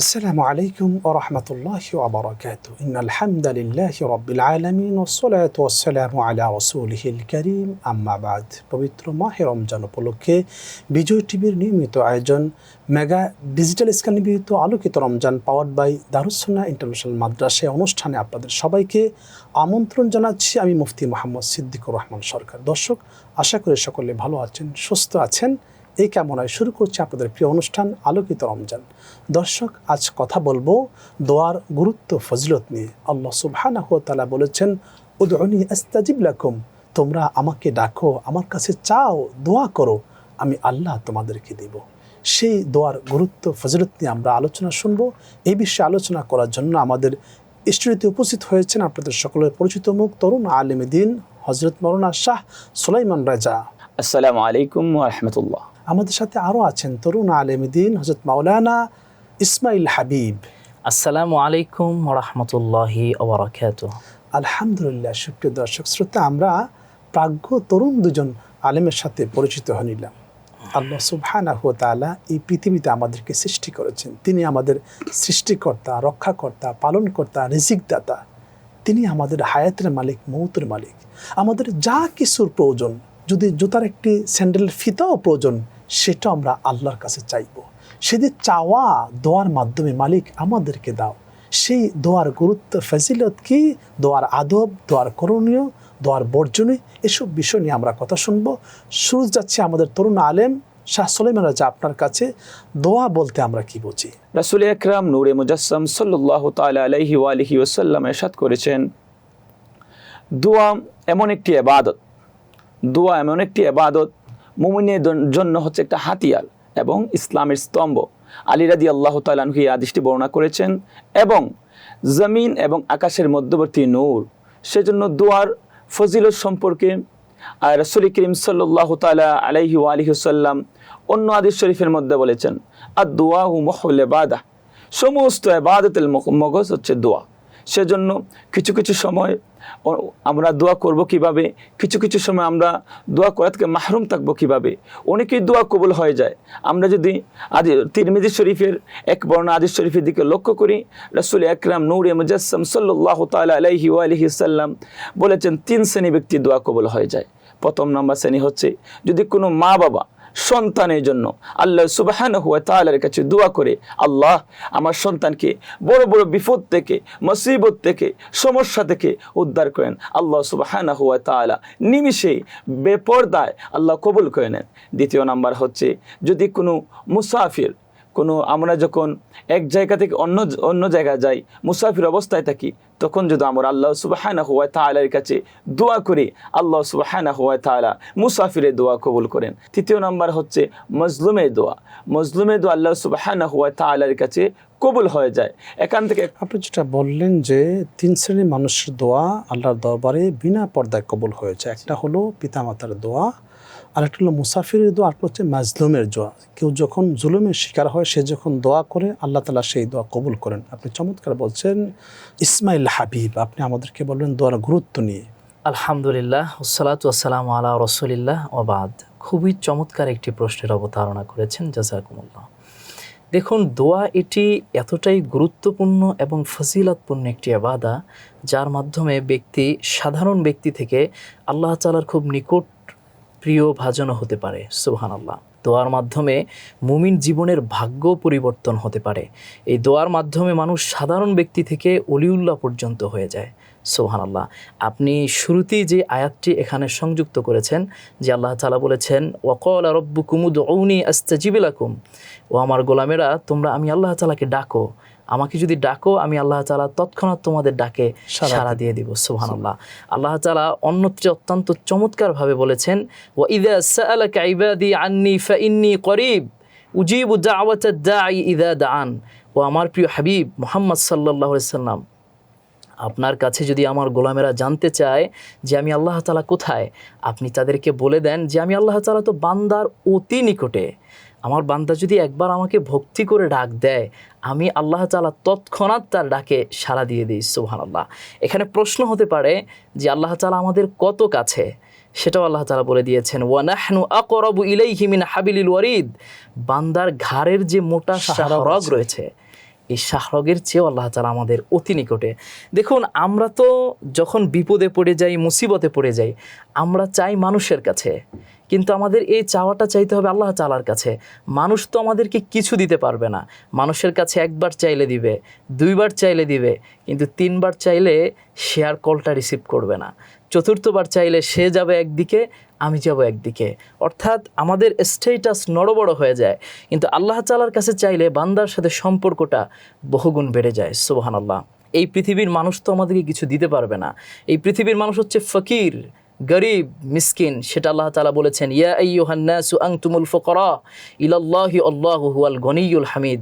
আসসালামু আলাইকুম ও রহমতুল্লাহ আবরকাত ইনালহামদুলিল্লাহ রব্বিল আলমিন ওসলাত ওসালাম আলা রসুলহিল করিম। আম্মাবাদ পবিত্র মাহে রমজান উপলক্ষে বিজয় টিভির নিয়মিত আয়োজন, মেগা ডিজিটাল স্ক্যান নিবেদিত আলোকিত Ramzan power by Darussunna international মাদ্রাসায় অনুষ্ঠানে আপনাদের সবাইকে আমন্ত্রণ জানাচ্ছি আমি মুফতি মোহাম্মদ সিদ্দিকুর রহমান সরকার। দর্শক, আশা করি সকলে ভালো আছেন, সুস্থ আছেন। এই কামনায় শুরু করছি আপনাদের প্রিয় অনুষ্ঠান আলোকিত রমজান। দর্শক, আজ কথা বলব দোয়ার গুরুত্ব, ফজিলত নিয়ে। আল্লাহ সুবহানাহু ওয়া তাআলা বলেছেন, উদউনি আস্তাজিব লাকুম। তোমরা আমাকে ডাকো, আমার কাছে চাও, দোয়া করো, আমি আল্লাহ তোমাদেরকে দেব। সেই দোয়ার গুরুত্ব, ফজিলত নিয়ে আমরা আলোচনা শুনব। এই বিষয়ে আলোচনা করার জন্য আমাদের স্টুডিওতে উপস্থিত হয়েছেন আপনাদের সকলের পরিচিত মুখ, তরুণ আলেম দিন হজরত মৌলানা শাহ সুলাইমান রাজা। আসসালামু আলাইকুম রহমতুল্লাহ। আমাদের সাথে আরও আছেন তরুণ আলেম দিন হজরত মাওলানা ইসমাইল হাবিব। আসসালামু আলাইকুম রহমতুল্লাহি ওবরাকাত আলহামদুলিল্লাহ সুপ্রিয় দর্শক শ্রোতা আমরা প্রাজ্ঞ তরুণ দুজন আলেমের সাথে পরিচিত হয়ে নিলাম আল্লাহ সুবহানাহু ওয়া তাআলা এই পৃথিবীতে আমাদেরকে সৃষ্টি করেছেন। তিনি আমাদের সৃষ্টিকর্তা রক্ষাকর্তা পালনকর্তা রিজিকদাতা। তিনি আমাদের হায়াতের মালিক মৌতের মালিক। আমাদের যা কিছুর প্রয়োজন যদি জুতার একটি স্যান্ডেলের ফিতাও প্রয়োজন সেটা আমরা আল্লাহর কাছে চাইব। সেদিন চাওয়া দোয়ার মাধ্যমে মালিক আমাদেরকে দাও, সেই দোয়ার গুরুত্ব, ফজিলত কি? দোয়ার আদব, দোয়ার করণীয়, দোয়ার বর্জনীয় এসব বিষয় নিয়ে আমরা কথা শুনব। শুরু যাচ্ছে আমাদের তরুণ আলেম শাহ সলেমান রাজা আপনার কাছে দোয়া বলতে আমরা কি বুঝি? রাসুল একরাম নূরে মুজাসম সাল্লাহ তালা আলাইহি আলহি ওসাল্লাম এরশাদ করেছেন, দোয়া এমন একটি এবাদত দোয়া এমন একটি এবাদত মুমিনের জন্য হচ্ছে একটা হাতিয়ার এবং ইসলামের স্তম্ভ। আলী রাদি আল্লাহ তালানহু এই আদিশটি বর্ণনা করেছেন, এবং জমিন এবং আকাশের মধ্যবর্তী নূর, সেজন্য দোয়ার ফজিলত সম্পর্কে আর রসুল করিম সাল্লাহ তালা আলাইহি আলহিসাল্লাম অন্য আদিস শরীফের মধ্যে বলেছেন আর দোয়া হু মহল বাদা সমস্ত এবাদতের মগ- মগজ হচ্ছে দোয়া। সেজন্য কিছু কিছু সময় আমরা দোয়া করব কীভাবে? কিছু কিছু সময় আমরা দোয়া করা থেকে মাহরুম থাকব কীভাবে? অনেকেই দোয়া কবুল হয়ে যায়। আমরা যদি আদি তিরমিজি শরীফের এক বর্ণ আদিস শরীফের দিকে লক্ষ্য করি, রসুল একরাম নূর মুজাসম সাল্লাহ তালা আলাইহি আলহি সাল্লাম বলেছেন, তিন শ্রেণি ব্যক্তি দোয়া কবুল হয়ে যায়। প্রথম নম্বর শ্রেণি হচ্ছে, যদি কোনো মা বাবা সন্তানের জন্য। আল্লাহ সুবাহান হুয়া তালার কাছে দোয়া করে, আল্লাহ, আমার সন্তানকে বড় বড় বিপদ থেকে, মুসিবত থেকে, সমস্যা থেকে উদ্ধার করেন। আল্লাহ সুবাহান হুয়া তালা নিমিষে, বেপর্দায় আল্লাহ কবুল করে নেন। দ্বিতীয় নাম্বার হচ্ছে, যদি কোনো মুসাফির কোনো আমরা যখন এক জায়গা থেকে অন্য অন্য জায়গায় যাই, মুসাফির অবস্থায় থাকি, তখন যদি আমরা আল্লাহ সুবাহানা হুয়া তালার কাছে দোয়া করি, আল্লাহ সুবাহানা হুয়া তালা মুসাফিরের দোয়া কবুল করেন। তৃতীয় নাম্বার হচ্ছে মজলুমের দোয়া। মজলুমের দোয়া আল্লাহ সুবাহানা হুয়া তালার কাছে কবুল হয়ে যায়। এখান থেকে আপনি যেটা বললেন যে তিন শ্রেণির মানুষের দোয়া আল্লাহর দরবারে বিনা পর্দায় কবুল হয়েছে। একটা হলো পিতামাতার দোয়া আর একটা হলো মুসাফিরের দোয়া আর একটা হচ্ছে মাজলুমের দোয়া। কেউ যখন জুলুমের শিকার হয়, সে যখন দোয়া করে, আল্লাহ তালা সেই দোয়া কবুল করেন। আপনি চমৎকার বলছেন, ইসমাইল হাবিব, আপনি আমাদেরকে বললেন দোয়ার গুরুত্ব নিয়ে। আলহামদুলিল্লাহ ওসালাতু আসসালাম আলা রসুলিল্লাহ ওবাদ খুবই চমৎকার একটি প্রশ্নের অবতারণা করেছেন, জাজাকুমুল্লাহ। দেখুন, দোয়া এটি এতটাই গুরুত্বপূর্ণ এবং ফজিলতপূর্ণ একটি আবাদা যার মাধ্যমে ব্যক্তি, সাধারণ ব্যক্তি থেকে আল্লাহ তালার খুব নিকট প্রিয় ভাজনও হতে পারে সুবহান আল্লাহ দোয়ার মাধ্যমে মুমিন জীবনের ভাগ্য পরিবর্তন হতে পারে। এই দোয়ার মাধ্যমে মানুষ সাধারণ ব্যক্তি থেকে অলিউল্লাহ পর্যন্ত হয়ে যায় সোহান আল্লাহ আপনি শুরুতেই যে আয়াতটি এখানে সংযুক্ত করেছেন, যে আল্লাহ তালা বলেছেন ওকল রব্বু কুমুদ ঔনি আস্তাজিবিলাকুম ও আমার গোলামেরা, তোমরা আমি আল্লাহ তালাকে ডাকো আমাকে যদি ডাকো আমি আল্লাহ তালা তৎক্ষণাৎ তোমাদের ডাকে সাড়া দিয়ে দিব। সুহান আল্লাহ আল্লাহ তালা অন্যত্রে অত্যন্ত চমৎকারভাবে বলেছেন ও ইদা ইবাদি আন্নি ফাইন্নি করিব উজিবু দাওয়াত দাঈ ইদা দাআন। ও আমার প্রিয় হাবিব মোহাম্মদ সাল্লাল্লাহু আলাইহি সাল্লাম আপনার কাছে যদি আমার গোলামেরা জানতে চায় যে আমি আল্লাহ তালা কোথায় আপনি তাদেরকে বলে দেন যে আমি আল্লাহ তালা তো বান্দার অতি নিকটে। আমার বান্দা যদি একবার আমাকে ভক্তি করে ডাক দেয় আমি আল্লাহ তালা তৎক্ষণাৎ তার ডাকে সাড়া দিয়ে দিই সুহান আল্লাহ এখানে প্রশ্ন হতে পারে যে আল্লাহ তালা আমাদের কত কাছে? সেটাও আল্লাহ তালা বলে দিয়েছেন ওয়ানাহনু আকরাবু ইলাইহি মিন হাবিলিল ওয়ারিদ। বান্দার ঘাড়ের যে মোটা শাহরগ শাহরগ রয়েছে এই শাহরগের চেয়েও আল্লাহ তালা আমাদের অতি নিকটে। দেখুন আমরা তো যখন বিপদে পড়ে যাই মুসিবতে পড়ে যাই আমরা চাই মানুষের কাছে। কিন্তু আমাদের এই চাওয়াটা চাইতে হবে আল্লাহ তালার কাছে। মানুষ তো আমাদেরকে কিছু দিতে পারবে না। মানুষের কাছে একবার চাইলে দিবে, দুইবার চাইলে দিবে, কিন্তু তিনবার চাইলে সে আর কলটা রিসিভ করবে না। চতুর্থবার চাইলে সে যাবে একদিকে, আমি যাব একদিকে। অর্থাৎ আমাদের স্টেটাস নড়বড় হয়ে যায়। কিন্তু আল্লাহ তালার কাছে চাইলে বান্দার সাথে সম্পর্কটা বহুগুণ বেড়ে যায় সুবহান আল্লাহ এই পৃথিবীর মানুষ তো আমাদেরকে কিছু দিতে পারবে না। এই পৃথিবীর মানুষ হচ্ছে ফকির। গরিব, মিসকিন, সেটা আল্লাহ তালা বলেছেন, ইয়া আইয়ুহান্নাসু আনতুমুল ফুকরা, ইলাল্লাহি আল্লাহু হুয়াল গনিউল হামিদ।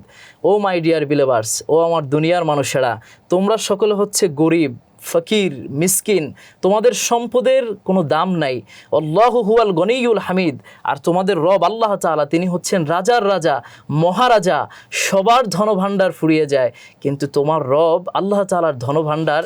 ও মাই ডিয়ার বিলেভার্স, ও আমার দুনিয়ার মানুষেরা, তোমরা সকলে হচ্ছে গরিব ফকির মিসকিন তোমাদের সম্পদের কোনো দাম নাই। আল্লাহ হুয়াল গনিউল হামিদ। আর তোমাদের রব আল্লাহ তাআলা তিনি হচ্ছেন রাজার রাজা মহারাজা সবার ধনভাণ্ডার ফুরিয়ে যায়। কিন্তু তোমার রব আল্লাহ তাআলার ধনভাণ্ডার।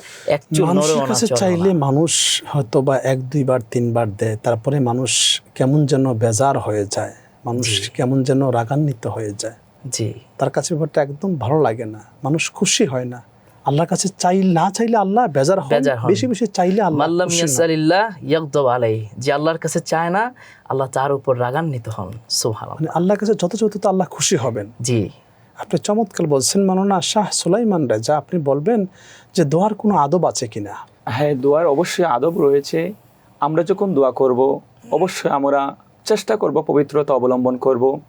চাইলে মানুষ হয়তো বা এক দুইবার তিনবার দেয় তারপরে মানুষ কেমন যেন বেজার হয়ে যায়। মানুষ কেমন যেন রাগান্বিত হয়ে যায়। জি। তার কাছে ব্যাপারটা একদম ভালো লাগে না। মানুষ খুশি হয় না। আল্লাহর কাছে চাই না চাইলে আল্লাহ বেজার হয় বেজার হন। বেশি বেশি চাইলে আল্লাহ মাল্লাম। ইয়াসালিল্লাহ ইয়াকদব আলাই যে আল্লাহর কাছে চায় না আল্লাহ তার উপর রাগান্বিত হন। সুবহানাল্লাহ। মানে আল্লাহর কাছে যত যত তো আল্লাহ খুশি হবেন। জি। আপনি চমৎকার বলছেন মাননা শাহ সুলাইমান রাজা আপনি বলবেন যে দোয়ার কোনো আদব আছে কিনা? হ্যাঁ দোয়ার অবশ্যই আদব রয়েছে। আমরা যখন দোয়া করব অবশ্যই আমরা চেষ্টা করব পবিত্রতা অবলম্বন করব।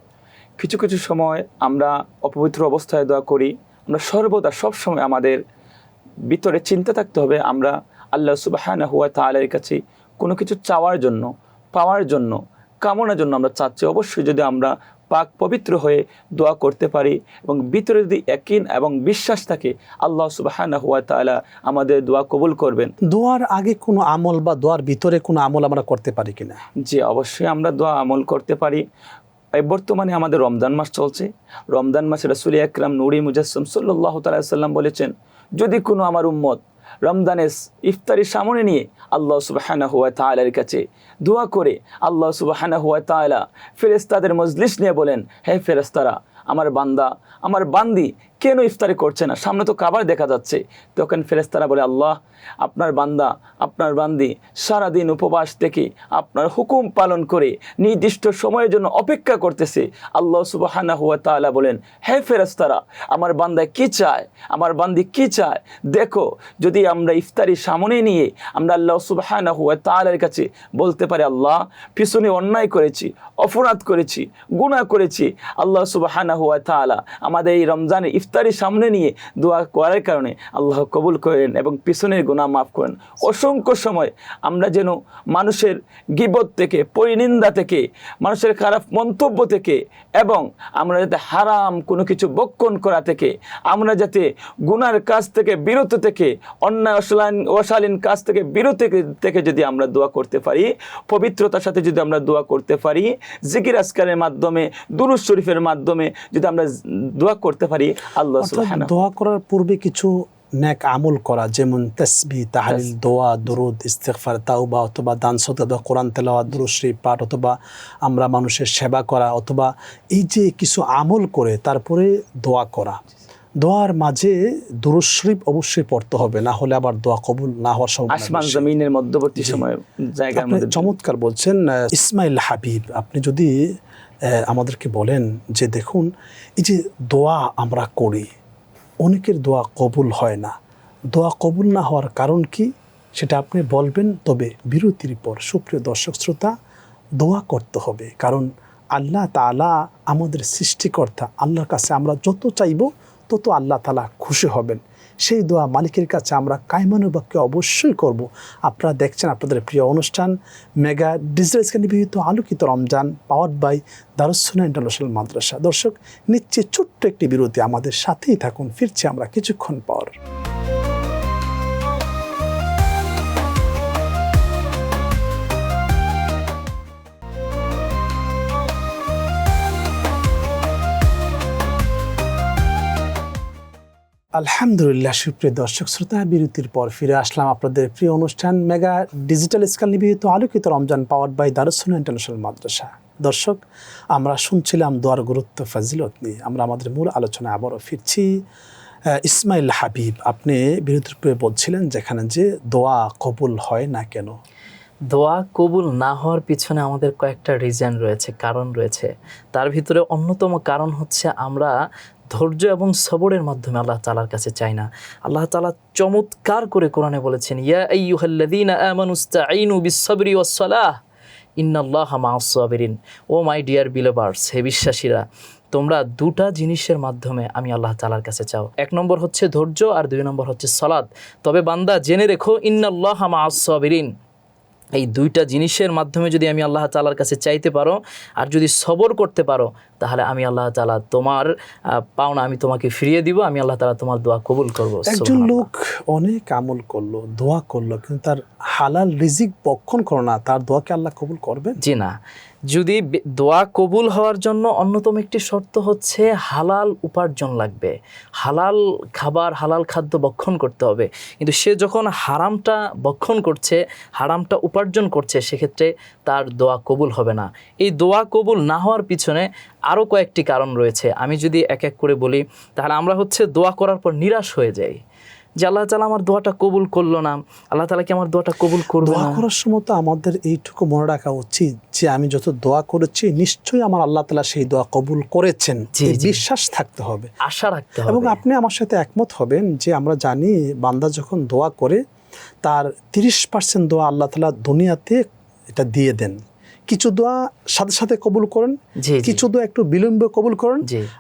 কিছু কিছু সময় আমরা অপবিত্র অবস্থায় দোয়া করি। আমরা সর্বদা সব সময় আমাদের ভিতরে চিন্তা থাকতে হবে আমরা আল্লাহ সুবাহানা হুয়া তালের কাছে কোনো কিছু চাওয়ার জন্য পাওয়ার জন্য কামনার জন্য আমরা চাচ্ছি। অবশ্যই যদি আমরা পাক পবিত্র হয়ে দোয়া করতে পারি এবং ভিতরে যদি একিন এবং বিশ্বাস থাকে আল্লাহ সুবাহানা হুয়া তালা আমাদের দোয়া কবুল করবেন। দোয়ার আগে কোনো আমল বা দোয়ার ভিতরে কোনো আমল আমরা করতে পারি কিনা? যে অবশ্যই আমরা দোয়া আমল করতে পারি। এই বর্তমানে আমাদের রমজান মাস চলছে। রমজান মাসে রাসুল একরাম নুরি মুজাসম সাল্লাহ তাল্লাম বলেছেন, যদি কোনো আমার উম্মত রমজানের ইফতারি সামনে নিয়ে আল্লাহ সুবাহানা হুয়া তালার কাছে দোয়া করে, আল্লাহ সুবাহানা হুয়া তালা ফেরেস্তাদের মজলিস নিয়ে বলেন, হে ফেরেস্তারা আমার বান্দা, আমার বান্দি কেন ইফতারি করছে না? সামনে তো কাবার দেখা যাচ্ছে। তখন ফেরেস্তারা বলে, আল্লাহ, আপনার বান্দা, আপনার বান্দি সারাদিন উপবাস থেকে আপনার হুকুম পালন করে নির্দিষ্ট সময়ের জন্য অপেক্ষা করতেছে। আল্লাহ সুবাহানা হুয়া তাআলা বলেন, হে ফেরেস্তারা আমার বান্দায় কি চায়? আমার বান্দি কি চায়? দেখো, যদি আমরা ইফতারি সামনে নিয়ে আমরা আল্লাহ সুবাহানা হুয়া তাআলার কাছে বলতে পারি, আল্লাহ, পিছনে অন্যায় করেছি, অপরাধ করেছি, গুনাহ করেছি। আল্লাহ সুবাহানা হুয়া তাআলা আমাদের এই রমজানের ইফতারি সামনে নিয়ে দোয়া করার কারণে আল্লাহ কবুল করেন এবং পিছনের গুনাহ মাফ করেন। অসংখ্য সময় আমরা যেন মানুষের গিবত থেকে, পরিনিন্দা থেকে, মানুষের খারাপ মন্তব্য থেকে এবং আমরা যাতে হারাম কোনো কিছু বক্ষণ করা থেকে, আমরা যাতে গুনার কাজ থেকে, বিরত থেকে অন্যায় অশালীন অশালীন কাজ থেকে, বিরত থেকে- যদি আমরা দোয়া করতে পারি, পবিত্রতার সাথে যদি আমরা দোয়া করতে পারি, জিকির আসকারের মাধ্যমে, দুরুজ শরীফের মাধ্যমে যদি আমরা দোয়া করতে পারি আল্লাহ দোয়া করার পূর্বে কিছু নেক আমল করা যেমন তসবি তাহলিল দোয়া দরুদ ইস্তেগফার তাওবা অথবা দান কোরআন তেলাওয়াত দুরূদ শরীফ পাঠ অথবা আমরা মানুষের সেবা করা অথবা এই যে কিছু আমল করে তারপরে দোয়া করা। দোয়ার মাঝে দুরূদ শরীফ অবশ্যই পড়তে হবে না হলে আবার দোয়া কবুল না হওয়ার সম্ভাবনা আসমান জমিনের মধ্যবর্তী সময় জায়গার মধ্যে। চমৎকার বলছেন ইসমাইল হাবিব আপনি যদি আমাদেরকে বলেন যে দেখুন, এই যে দোয়া আমরা করি, অনেকের দোয়া কবুল হয় না। দোয়া কবুল না হওয়ার কারণ কি? সেটা আপনি বলবেন, তবে বিরতির পর সুপ্রিয় দর্শক শ্রোতা, দোয়া করতে হবে। কারণ আল্লাহ তাআলা আমাদের সৃষ্টিকর্তা, আল্লাহর কাছে আমরা যত চাইব, তত আল্লাহ তালা খুশি হবেন। সেই দোয়া মালিকের কাছে আমরা কায়মানুবাক্যে অবশ্যই করব। আপনারা দেখছেন আপনাদের প্রিয় অনুষ্ঠান মেগা ডিজিটাল স্ক্যান বিহিত আলোকিত Ramzan power by Darussunna international Madrasa. দর্শক, নিচ্ছে ছোট্ট একটি বিরতি। আমাদের সাথেই থাকুন, ফিরছি আমরা কিছুক্ষণ পর। আলহামদুলিল্লাহ, সুপ্রিয় দর্শক শ্রোতা, বিরতির পর ফিরে আসলাম আপনাদের প্রিয় অনুষ্ঠান মেগা ডিজিটাল স্কাল নিবেদিত আলোকিত Ramzan power by Darussunna international Madrasa. দর্শক, আমরা শুনছিলাম দোয়ার গুরুত্ব ফাজিলত নিয়ে। আমরা আমাদের মূল আলোচনায় আবারও ফিরছি। ইসমাইল হাবিব, আপনি বিরতির পরে বলছিলেন যেখানে যে দোয়া কবুল হয় না কেন? দোয়া কবুল না হওয়ার পিছনে আমাদের কয়েকটা রিজন রয়েছে, কারণ রয়েছে। তার ভিতরে অন্যতম কারণ হচ্ছে আমরা ধৈর্য এবং সবরের মাধ্যমে আল্লাহ তালার কাছে চাই না। আল্লাহ তালা চমৎকার করে কোরআনে বলেছেন, ইয়া মা'আস-সাবিরিন ও মাই ডিয়ার বিলিভার্স, হে বিশ্বাসীরা, তোমরা দুটা জিনিসের মাধ্যমে আমি আল্লাহ তালার কাছে চাও। এক নম্বর হচ্ছে ধৈর্য আর দুই নম্বর হচ্ছে সলাদ তবে বান্দা জেনে রেখো, ইন্নাল্লাহা মা'আস-সাবিরিন এই দুইটা জিনিসের মাধ্যমে যদি আমি আল্লাহ তালার কাছে চাইতে পারো আর যদি সবর করতে পারো তাহলে আমি আল্লাহ তালা তোমার পাওনা আমি তোমাকে ফিরিয়ে দিব আমি আল্লাহ তালা তোমার দোয়া কবুল করব। একজন লোক অনেক আমল করল দোয়া করল কিন্তু তার হালাল রিজিক বক্ষণ করো না তার দোয়াকে আল্লাহ কবুল করবে জি না। যদি দোয়া কবুল হওয়ার জন্য অন্যতম একটি শর্ত হচ্ছে হালাল উপার্জন লাগবে। হালাল খাবার, হালাল খাদ্য বক্ষণ করতে হবে। কিন্তু সে যখন হারামটা বক্ষণ করছে, হারামটা উপার্জন করছে, সেক্ষেত্রে তার দোয়া কবুল হবে না। এই দোয়া কবুল না হওয়ার পিছনে আরও কয়েকটি কারণ রয়েছে। আমি যদি এক এক করে বলি, তাহলে আমরা হচ্ছে দোয়া করার পর নিরাশ হয়ে যাই। যে আল্লাহ তালা আমার দোয়াটা কবুল করল না। আল্লাহ তালা কি আমার দোয়াটা কবুল করবে দোয়া করার সময় তো আমাদের এইটুকু মনে রাখা উচিত যে আমি যত দোয়া করেছি নিশ্চয়ই আমার আল্লাহ তালা সেই দোয়া কবুল করেছেন। বিশ্বাস থাকতে হবে। আশা রাখতে হবে। এবং আপনি আমার সাথে একমত হবেন যে আমরা জানি বান্দা যখন দোয়া করে তার তিরিশ পার্সেন্ট দোয়া আল্লাহ তালা দুনিয়াতে এটা দিয়ে দেন। কিছু দোয়া সাথে সাথে কবুল করেন কিছু দোয়া একটু বিলম্বে কবুল করেন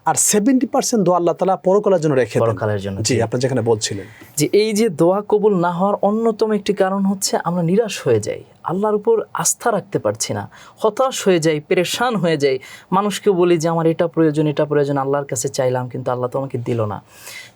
আর সেভেন্টি পার্সেন্ট দোয়া আল্লাহ তালা পরকালের জন্য রেখে পরকালের জন্য জি আপনি যেখানে বলছিলেন। যে এই যে দোয়া কবুল না হওয়ার অন্যতম একটি কারণ হচ্ছে আমরা নিরাশ হয়ে যাই আল্লাহর উপর আস্থা রাখতে পারছি না হতাশ হয়ে যাই পেরেশান হয়ে যাই। মানুষকে বলি যে আমার এটা প্রয়োজন এটা প্রয়োজন আল্লাহর কাছে চাইলাম কিন্তু আল্লাহ তো আমাকে দিল না।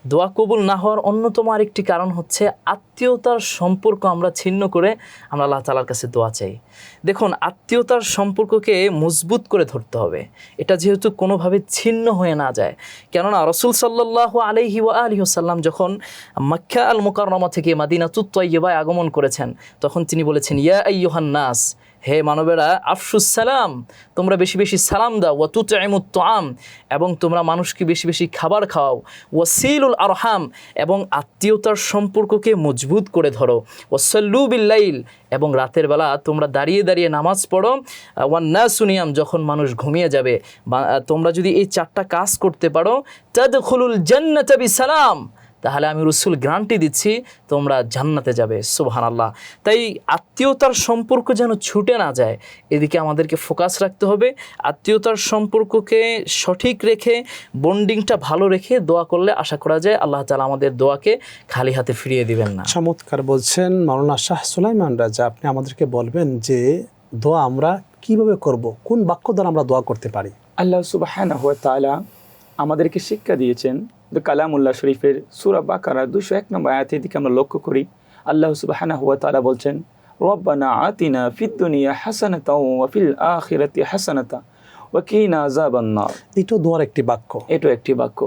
দোয়া কবুল না হওয়ার অন্যতম আরেকটি কারণ হচ্ছে আত্মীয়তার সম্পর্ক আমরা ছিন্ন করে আমরা আল্লাহ তালার কাছে দোয়া চাই। দেখুন, আত্মীয়তার সম্পর্ককে মজবুত করে ধরতে হবে। এটা যেহেতু কোনোভাবে ছিন্ন হয়ে না যায়। কেননা রসুল সাল্লাহ আলহি ওয়া আলহি সাল্লাম যখন মাক্কা আল মুকাররমা থেকে মাদিনা তুত্তাইবায় আগমন করেছেন, তখন তিনি বলেছেন, ইয়া আইয়ুহান নাস হে মানবেরা, আফসুস সালাম। তোমরা বেশি বেশি সালাম দাও, ওয়া তুতআইমুত তুআম। এবং তোমরা মানুষকে বেশি বেশি খাবার খাও খাওয়াও ওয়াসিলুল আরহাম। এবং আত্মীয়তার সম্পর্ককে মজবুত করে ধরো। ওয়াসাল্লু বিল্লাইল। এবং রাতের বেলা তোমরা দাঁড়িয়ে দাঁড়িয়ে নামাজ পড়ো। ওয়ান্না সুনিয়াম যখন মানুষ ঘুমিয়ে যাবে। তোমরা যদি এই চারটা কাজ করতে পারো, তাদখুলুল জান্নাতা বিসালাম। তাহলে আমি রসুল গ্রান্টি দিচ্ছি তোমরা জান্নাতে যাবে সুবহান আল্লাহ তাই আত্মীয়তার সম্পর্ক যেন ছুটে না যায় এদিকে আমাদেরকে ফোকাস রাখতে হবে। আত্মীয়তার সম্পর্ককে সঠিক রেখে বন্ডিংটা ভালো রেখে দোয়া করলে আশা করা যায় আল্লাহ তালা আমাদের দোয়াকে খালি হাতে ফিরিয়ে দিবেন না। চমৎকার বলছেন মাওলানা শাহ সুলাইমান রাজা আপনি আমাদেরকে বলবেন যে দোয়া আমরা কীভাবে করব কোন বাক্য দ্বারা আমরা দোয়া করতে পারি? আল্লাহ সুবাহানাহু ওয়া তাআলা আমাদেরকে শিক্ষা দিয়েছেন তো কালামুল্লাহ শরীফের সূরা বাকারা দুশো এক নম্বর আয়াতের দিকে আমরা লক্ষ্য করি আল্লাহ সুবাহানাহু ওয়া তাআলা বলছেন রব্বানা আতিনা ফিদ দুনিয়া হাসানাতা ওয়া ফিল আখিরাতি হাসানাতা দোয়ার একটি বাক্য। এটা একটি বাক্য।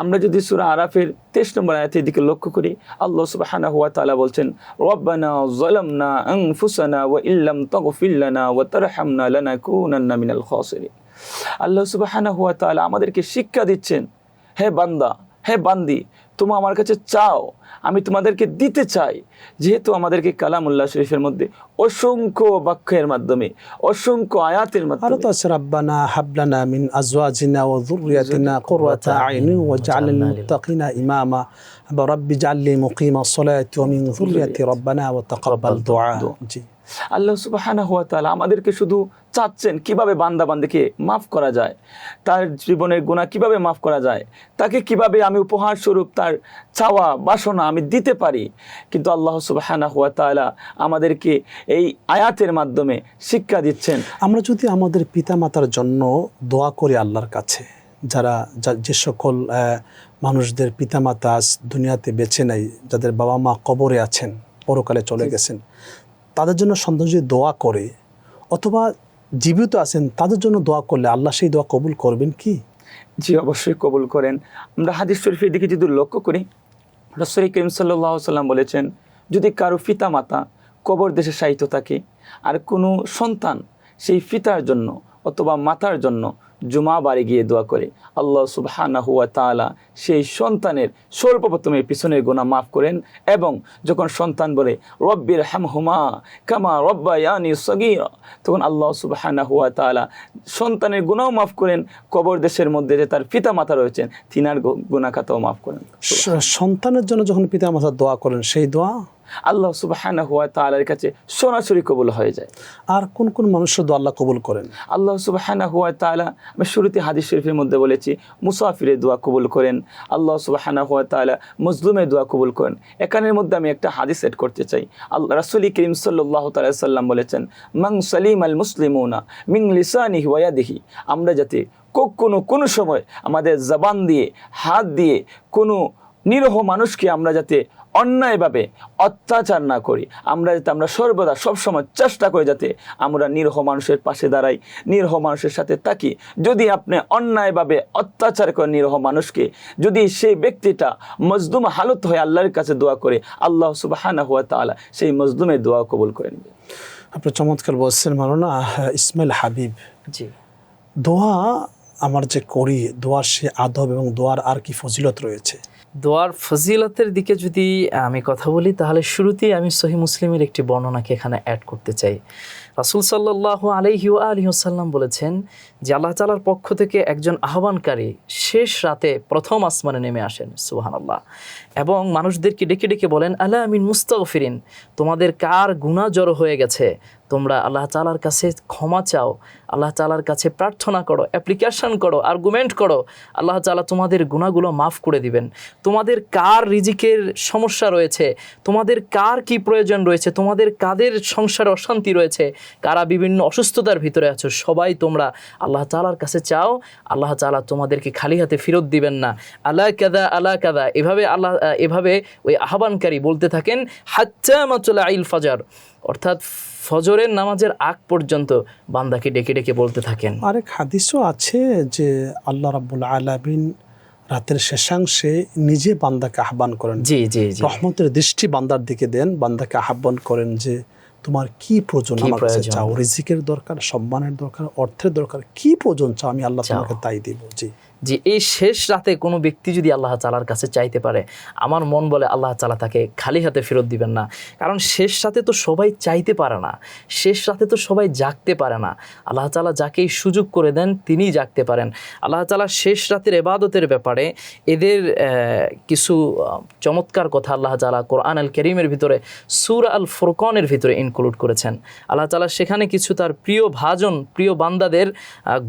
আমরা যদি সূরা আরাফের 23 নম্বর আয়াতের দিকে লক্ষ্য করি আল্লাহ সুবহানাহু ওয়া তাআলা বলছেন রব্বানা যালামনা আনফুসানা ওয়া ইল্লাম তাগফির লানা ওয়া তারহামনা লানাকুনান্না মিনাল খাসিরিন। আল্লাহ সুবহানাহু ওয়া তাআলা আমাদেরকে শিক্ষা দিচ্ছেন হে বান্দা হে বান্দি তুমি আমার কাছে চাও, আমি তোমাদেরকে দিতে চাই। যেহেতু আমাদেরকে কালামুল্লাহ শরীফের মধ্যে অসংখ্য বাক্যের মাধ্যমে, অসংখ্য আয়াতের আরও মাধ্যমে তো আছে, রাব্বানা হাবলানা মিন আজওয়াজিনা ওয়া যুররিয়াতিনা কুররাতা আইনি লিল মুত্তাকিনা ইমামা। রাব্বি জাআলনি মুকিমা সলাতি ওয়া মিন যুররিয়াতি রাব্বানা ওয়া তাকাব্বাল দুআ। জি। আল্লাহ সুবহানাহু ওয়া তাআলা আমাদেরকে শুধু চাচ্ছেন কীভাবে বান্দা বান্দিকে মাফ করা যায় তার জীবনের গুনাহ কীভাবে মাফ করা যায় তাকে কীভাবে আমি উপহার স্বরূপ তার চাওয়া বাসনা আমি দিতে পারি। কিন্তু আল্লাহ সুবহানাহু ওয়া তাআলা আমাদেরকে এই আয়াতের মাধ্যমে শিক্ষা দিচ্ছেন। আমরা যদি আমাদের পিতামাতার জন্য দোয়া করি আল্লাহর কাছে যারা যে সকল মানুষদের পিতামাতা আজ দুনিয়াতে বেছে নেই যাদের বাবা মা কবরে আছেন পরকালে চলে গেছেন তাদের জন্য সন্তান যদি দোয়া করে অথবা জীবিত আছেন তাদের জন্য দোয়া করলে আল্লাহ সেই দোয়া কবুল করবেন কি? জি অবশ্যই কবুল করেন। আমরা হাদিস শরীফের দিকে যদি লক্ষ্য করি রসুল করিম সাল্লাহ সাল্লাম বলেছেন যদি কারও পিতা মাতা কবর দেশে সাহিত্য থাকে আর কোনো সন্তান সেই পিতার জন্য অথবা মাতার জন্য জুমা বাড়ি গিয়ে দোয়া করে। আল্লাহ সুবহানা হুয়া তালা সেই সন্তানের সর্বপ্রথমে পিছনের গোনা মাফ করেন এবং যখন সন্তান বলে রব্বির হামহুমা কামা রব্বা ইয়ানি সগীরা তখন আল্লাহ সুবহানা হুয়া তাআলা সন্তানের গুণাও মাফ করেন, কবর দেশের মধ্যে যে তার পিতা মাতা রয়েছেন, তিনার গুণা খাতাও মাফ করেন। সন্তানের জন্য যখন পিতা মাতা দোয়া করেন, সেই দোয়া আল্লাহ সুবহানা হুয়া তাআলার কাছে সরাসরি কবুল হয়ে যায়। আর কোন কোন মানুষের দোয়া আল্লাহ কবুল করেন? আল্লাহ সুবাহানা হুয়া তাআলা আমি শুরুতে হাদিস শরীফের মধ্যে বলেছি মুসাফিরের দোয়া কবুল করেন। আল্লাহ সুবাহানা হুয়া তাআলা মজলুমের দোয়া কবুল করেন। এখানের মধ্যে আমি একটা হাদিস এড করতে চাই। আল্লাহ রাসূল করিম সাল্লাল্লাহু তাআলা সাল্লাম বলেছেন মান সালিম আল মুসলিমুনা মিন লিসানিহি ওয়া ইয়াদিহি। আমরা যাতে কখনো কোনো সময় আমাদের জবান দিয়ে হাত দিয়ে কোনো নিরহ মানুষকে আমরা যাতে অন্যায়ভাবে অত্যাচার না করি। আমরা যাতে আমরা সর্বদা সবসময় চেষ্টা করি যাতে আমরা নিরহ মানুষের পাশে দাঁড়াই নিরহ মানুষের সাথে থাকি। যদি আপনি অন্যায়ভাবে অত্যাচার করেন নিরহ মানুষকে যদি সেই ব্যক্তিটা মজদুম হালত হয়ে আল্লাহর কাছে দোয়া করে আল্লাহ সুবাহানা হুয়া তাআলা সেই মজদুমের দোয়া কবুল করে নেবে। আপনি চমৎকার বলছেন মানোনা ইসমাইল হাবিব। জি। দোয়া আমার যে করি দোয়ার সে আদব এবং দোয়ার আর কি ফজিলত রয়েছে? দোয়ার ফজিলতের দিকে যদি আমি কথা বলি, তাহলে শুরুতেই আমি সহি মুসলিমের একটি বর্ণনাকে এখানে অ্যাড করতে চাই। রাসুল সাল্লাহ আলহি আলহিহসাল্লাম বলেছেন যে আল্লাহ তালার পক্ষ থেকে একজন আহ্বানকারী শেষ রাতে প্রথম আসমানে নেমে আসেন সুহান আল্লাহ এবং মানুষদেরকে ডেকে ডেকে বলেন আল্লাহ আমিন মুস্তাগফিরিন, তোমাদের কার গুণা জড়ো হয়ে গেছে? তোমরা আল্লাহ তালার কাছে ক্ষমা চাও, আল্লাহ তালার কাছে প্রার্থনা করো অ্যাপ্লিকেশন করো আর্গুমেন্ট করো, আল্লাহ তালা তোমাদের গুণাগুলো মাফ করে দিবেন। তোমাদের কার রিজিকের সমস্যা রয়েছে? তোমাদের কার কি প্রয়োজন রয়েছে? তোমাদের কাদের সংসারে অশান্তি রয়েছে? কারা বিভিন্ন অসুস্থতার ভিতরে আছো সবাই তোমরা আল্লাহ তালার কাছে চাও। আল্লাহ তালা তোমাদেরকে খালি হাতে ফেরত দিবেন না। আল্লাহ কাদা আল্লাহ কাদা এভাবে আল্লাহ এভাবে ওই আহ্বানকারী বলতে থাকেন হাচ্চা মাতুল আইল ফাজার। অর্থাৎ ফজরের নামাজের আগ পর্যন্ত বান্দাকে ডেকে ডেকে বলতে থাকেন। আরেক হাদিসও আছে যে আল্লাহ রাব্বুল আলামিন রাতের শেষাংশে নিজে বান্দাকে আহ্বান করেন। জি জি জি। রহমতের দৃষ্টি বান্দার দিকে দেন বান্দাকে আহ্বান করেন যে তোমার কি প্রয়োজন আমার কাছে চাও? রিজিকের দরকার সম্মানের দরকার অর্থের দরকার কি প্রয়োজন চাও? আমি আল্লাহ তোমাকে তাই দিব। জি। যে এই শেষ রাতে কোনো ব্যক্তি যদি আল্লাহ তালার কাছে চাইতে পারে, আমার মন বলে আল্লাহ তালা তাকে খালি হাতে ফেরত দিবেন না। কারণ শেষ রাতে তো সবাই চাইতে পারে না, শেষ রাতে তো সবাই জাগতে পারে না। আল্লাহ তালা যাকেই সুযোগ করে দেন, তিনিই জাগতে পারেন। আল্লাহ তালা শেষ রাতের এবাদতের ব্যাপারে এদের কিছু চমৎকার কথা আল্লাহ তালা কোরআন আল করিমের ভিতরে, সুর আল ফুরকনের ভিতরে ইনক্লুড করেছেন। আল্লাহ তালা সেখানে কিছু তার প্রিয় ভাজন, প্রিয় বান্দাদের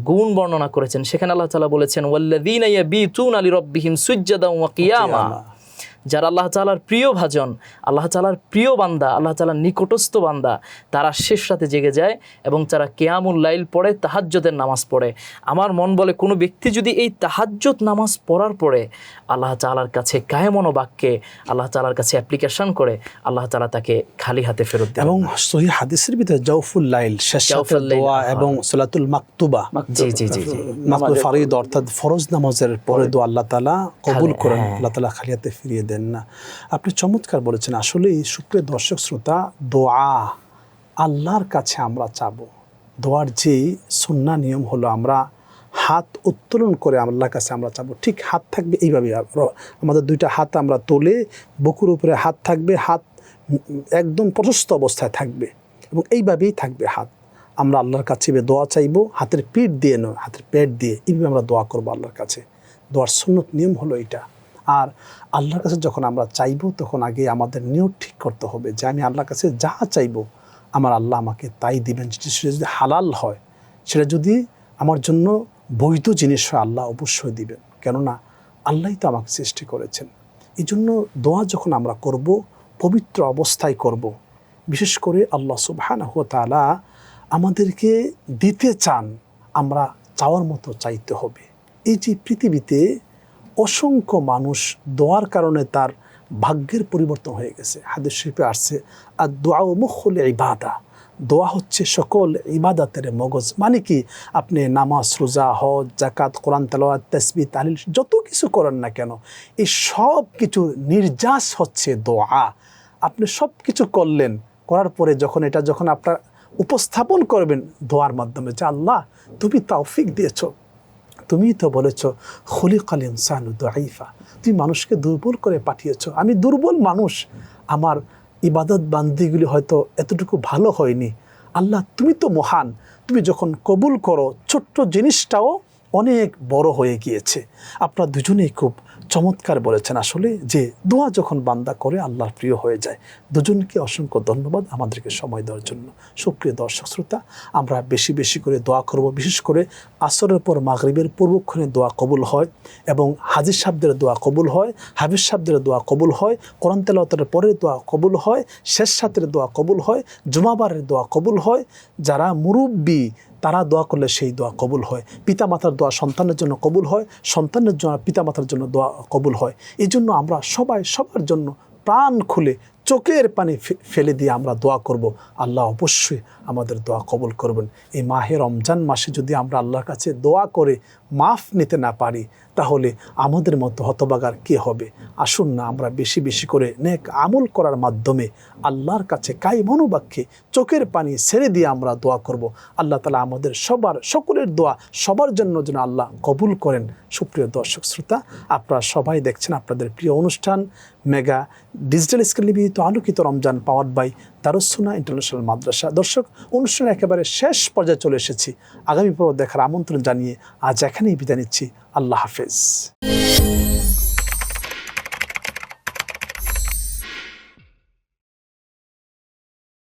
গুণ বর্ণনা করেছেন। সেখানে আল্লাহ তালা বলেছেন والذين يبيتون لربهم سجدا وقياما. যারা আল্লাহ তালার প্রিয় ভাজন আল্লাহ তালার প্রিয় বান্দা আল্লাহ তালার নিকটস্থ বান্দা তারা শেষ রাতে জেগে যায় এবং তারা কেয়ামুল লাইল পড়ে তাহাজ্জতের নামাজ পড়ে। আমার মন বলে কোনো ব্যক্তি যদি এই তাহাজ্জত নামাজ পড়ার পরে আল্লাহ তালার কাছে কায়মন বাক্যে আল্লাহ তালার কাছে অ্যাপ্লিকেশন করে আল্লাহ তালা তাকে খালি হাতে ফেরত এবং সহি হাদিসের ভিতরে জাউফুল লাইল শেষ রাতের দোয়া হ্যাঁ। এবং সলাতুল মাকতুবা। জি জি জি জি। মাকতুল ফারিদ অর্থাৎ ফরজ নামাজের পরে দোয়া আল্লাহ তালা কবুল খালি- করেন হ্যাঁ। আল্লাহ তালা খালিয়াতে ফিরিয়ে দেন না। আপনি চমৎকার বলেছেন, আসলেই সুপ্রিয় দর্শক, শ্রোতা, দোয়া আল্লাহর কাছে আমরা চাব। দোয়ার যে সুন্না নিয়ম হলো, আমরা হাত উত্তোলন করে আল্লাহর কাছে আমরা চাবো। ঠিক হাত থাকবে এইভাবে আমাদের দুইটা হাত আমরা তোলে, বুকুর উপরে হাত থাকবে, হাত একদম প্রশস্ত অবস্থায় থাকবে এবং এইভাবেই থাকবে হাত। আমরা আল্লাহর কাছে দোয়া চাইব, হাতের পিঠ দিয়ে নয়, হাতের পেট দিয়ে, এইভাবে আমরা দোয়া করব আল্লাহর কাছে। দোয়ার সুন্নত নিয়ম হলো এটা আর আল্লাহর কাছে যখন আমরা চাইব, তখন আগে আমাদের নিয়ত ঠিক করতে হবে যে আমি আল্লাহর কাছে যা চাইব, আমার আল্লাহ আমাকে তাই দিবেন। সেটা যদি হালাল হয়, সেটা যদি আমার জন্য বৈধ জিনিস হয়, আল্লাহ অবশ্যই দিবেন। কেননা আল্লাহই তো আমাকে সৃষ্টি করেছেন। এই জন্য দোয়া যখন আমরা করব, পবিত্র অবস্থায় করব, বিশেষ করে আল্লাহ সুবহানাহু ওয়া তাআলা আমাদেরকে দিতে চান, আমরা চাওয়ার মতো চাইতে হবে। এই যে পৃথিবীতে অসংখ্য মানুষ দোয়ার কারণে তার ভাগ্যের পরিবর্তন হয়ে গেছে। হাদিস শরীফে আসছে আর দোয়া ও মুখ মুখল ইবাদা দোয়া হচ্ছে সকল ইবাদাতের মগজ। মানে কি? আপনি নামাজ, রোজা, হজ জাকাত কোরআন, তালাওয়াত তসবি তালিল যত কিছু করেন না কেন, এই সব কিছু নির্যাস হচ্ছে দোয়া। আপনি সব কিছু করলেন, করার পরে যখন এটা যখন আপনার উপস্থাপন করবেন দোয়ার মাধ্যমে যে আল্লাহ তুমি তাওফিক দিয়েছ তুমিই তো বলেছ, খলিকাল ইনসানু দাইফা তুমি মানুষকে দুর্বল করে পাঠিয়েছ। আমি দুর্বল মানুষ। আমার ইবাদত বান্দিগুলি হয়তো এতটুকু ভালো হয়নি। আল্লাহ, তুমি তো মহান। তুমি যখন কবুল করো, ছোট্ট জিনিসটাও অনেক বড় হয়ে গিয়েছে। আপনার দুজনেই খুব চমৎকার বলেছেন আসলে যে দোয়া যখন বান্দা করে, আল্লাহর প্রিয় হয়ে যায়। দুজনকে অসংখ্য ধন্যবাদ আমাদেরকে সময় দেওয়ার জন্য। সুপ্রিয় দর্শক, শ্রোতা, আমরা বেশি বেশি করে দোয়া করব। বিশেষ করে আসরের পর মাগরিবের পূর্বক্ষণে দোয়া কবুল হয় এবং হাজির সাহেবদের দোয়া কবুল হয়, হাফিজ সাহেবদের দোয়া কবুল হয়, কোরআন তেলাওয়াতের পরের দোয়া কবুল হয়, শেষ সাতের দোয়া কবুল হয়, জুমাবারের দোয়া কবুল হয়। যারা মুরব্বী তারা দোয়া করলে সেই দোয়া কবুল হয়। পিতামাতার দোয়া সন্তানের জন্য কবুল হয়, সন্তানের জন্য, পিতামাতার জন্য দোয়া কবুল হয়। এই জন্য আমরা সবাই সবার জন্য প্রাণ খুলে চোখের পানি ফেলে দিয়ে আমরা দোয়া করব। আল্লাহ অবশ্যই আমাদের দোয়া কবুল করবেন। এই মাহে রমজান মাসে যদি আমরা আল্লাহর কাছে দোয়া করে মাফ নিতে না পারি তাহলে আমাদের মতো হতবাগার কে হবে? আসুন না আমরা বেশি বেশি করে নেক আমল করার মাধ্যমে আল্লাহর কাছে কাই মনোবাক্যে চোখের পানি ছেড়ে দিয়ে আমরা দোয়া করব। আল্লাহ তালা আমাদের সবার সকলের দোয়া সবার জন্য যেন আল্লাহ কবুল করেন। সুপ্রিয় দর্শক, শ্রোতা, আপনারা সবাই দেখছেন আপনাদের প্রিয় অনুষ্ঠান মেগা ডিজিটাল স্ক্রিন নিবেদিত আলোকিত Ramzan power by Darussunna international Madrasa. দর্শক, অনুষ্ঠানের একেবারে শেষ পর্যায়ে চলে এসেছি। আগামী পর্ব দেখার আমন্ত্রণ জানিয়ে আজ এখানেই বিদায় নিচ্ছি। আল্লাহ হাফেজ।